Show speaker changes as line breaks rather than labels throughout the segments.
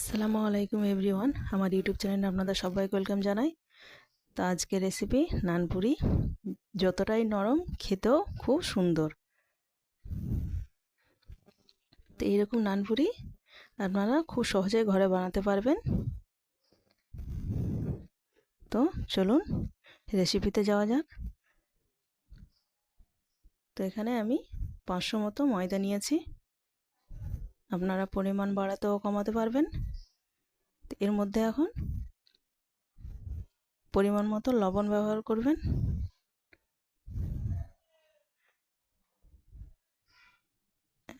আসসালামু আলাইকুম এভরিওয়ান। আমার ইউটিউব চ্যানেলে আপনাদের সবাইকে ওয়েলকাম জানাই। তো আজকে রেসিপি নানপুরি, যতটাই নরম, খেতেও খুব সুন্দর। তো এইরকম নানপুরি আপনারা খুব সহজে ঘরে বানাতে পারবেন। তো চলুন রেসিপিতে যাওয়া যাক। তো এখানে আমি পাঁচশো মতো ময়দা নিয়েছি। আপনারা পরিমাণ বাড়াতেও কমাতে পারবেন। এর মধ্যে এখন পরিমাণ মতো লবণ ব্যবহার করবেন।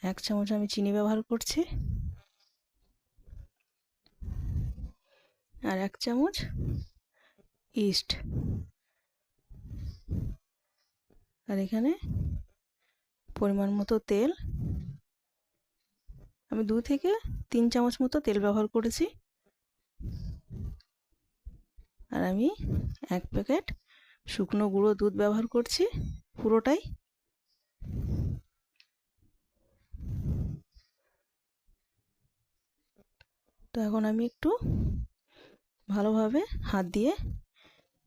এক চামচ আমি চিনি ব্যবহার করছি। আর এক চামচ ইস্ট। আর এখানে পরিমাণ মতো তেল। আমি দু থেকে তিন চামচ মতো তেল ব্যবহার করেছি। আর আমি এক প্যাকেট শুকনো গুঁড়ো দুধ ব্যবহার করছি পুরোটাই। তো এখন আমি একটু ভালোভাবে হাত দিয়ে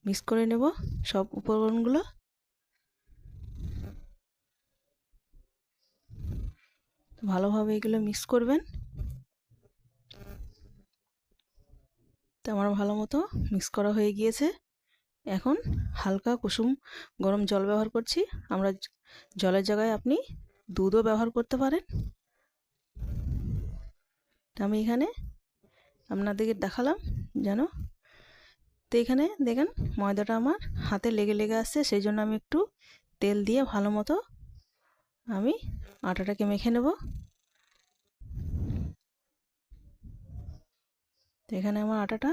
মিক্স করে নেব সব উপকরণগুলো। ভালোভাবে এগুলো মিক্স করবেন। তো আমার ভালো মতো মিক্স করা হয়ে গিয়েছে। এখন হালকা কুসুম গরম জল ব্যবহার করছি। আমরা জলের জায়গায় আপনি দুধও ব্যবহার করতে পারেন। আমি এখানে আপনাদেরকে দেখালাম যেন। তো এখানে দেখেন ময়দাটা আমার হাতে লেগে লেগে আসছে, সেই জন্য আমি একটু তেল দিয়ে ভালো মতো আমি আটাটাকে মেখে নেব। এখানে আমার আটাটা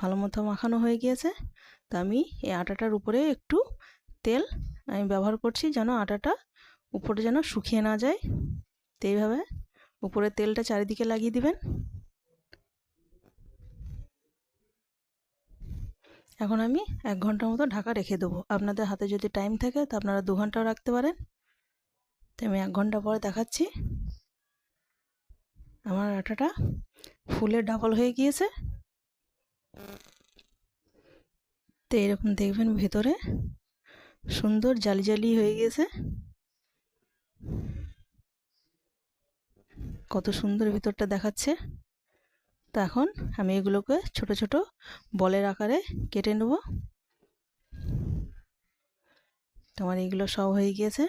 ভালো মতো মাখানো হয়ে গিয়েছে। তো আমি এই আটাটার উপরে একটু তেল আমি ব্যবহার করছি যেন আটাটা উপরে যেন শুকিয়ে না যায়। তো এইভাবে উপরে তেলটা চারিদিকে লাগিয়ে দিবেন। এখন আমি এক ঘণ্টার মতো ঢাকা রেখে দেবো। আপনাদের হাতে যদি টাইম থাকে তো আপনারা দু ঘন্টাও রাখতে পারেন। তো আমি এক ঘণ্টা পরে দেখাচ্ছি। আমার আটাটা ফুলে ডাবল হয়ে গিয়েছে। তো এরকম দেখবেন ভেতরে সুন্দর জালি জালি হয়ে গিয়েছে। কত সুন্দর ভিতরটা দেখাচ্ছে। তো এখন আমি এগুলোকে ছোট ছোট বলের আকারে কেটে নেব। তোমার এগুলো সব হয়ে গিয়েছে।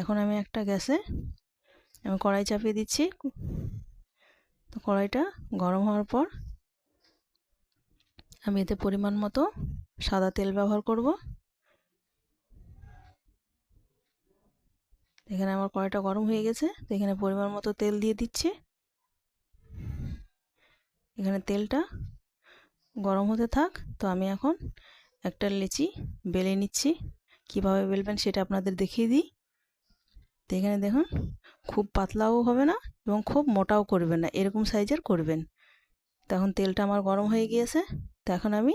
এখন আমি একটা গ্যাসে আমি কড়াই চাপিয়ে দিচ্ছি। তো কড়াইটা গরম হওয়ার পর আমি এতে পরিমাণ মতো সাদা তেল ব্যবহার করব। এখানে আমার কড়াইটা গরম হয়ে গেছে, তো এখানে পরিমাণ মতো তেল দিয়ে দিচ্ছি। এখানে তেলটা গরম হতে থাক, তো আমি এখন একটা লেচি বেলে নিচ্ছি। কীভাবে বেলবেন সেটা আপনাদের দেখিয়ে দিই। তো এখানে দেখুন, খুব পাতলাও হবে না এবং খুব মোটাও করবেন না, এরকম সাইজের করবেন। তখন তেলটা আমার গরম হয়ে গিয়েছে, তো এখন আমি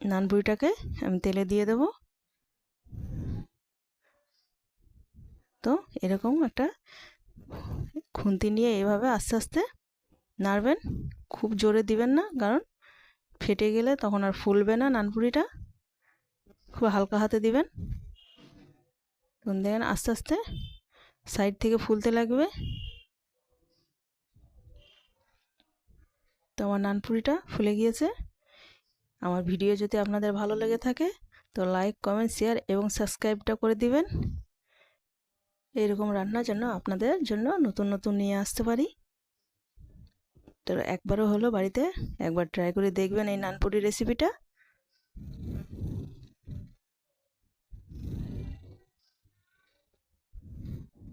নানপুরিটাকে আমি তেলে দিয়ে দেব। তো এরকম একটা খুন্তি নিয়ে এভাবে আস্তে আস্তে নাড়বেন, খুব জোরে দিবেন না, কারণ ফেটে গেলে তখন আর ফুলবে না নানপুরিটা খুব হালকা হাতে দিবেন। তখন দেখেন আস্তে আস্তে সাইড থেকে ফুলতে লাগবে। তো আমার নানপুরিটা ফুলে গিয়েছে। আমার ভিডিও যদি আপনাদের ভালো লেগে থাকে, তো লাইক, কমেন্ট, শেয়ার এবং সাবস্ক্রাইবটা করে দিবেন। এইরকম রান্নার জন্য আপনাদের জন্য নতুন নতুন নিয়ে আসতে পারি। তো একবারও হলো বাড়িতে, একবার ট্রাই করে দেখবেন এই নানপুরি রেসিপিটা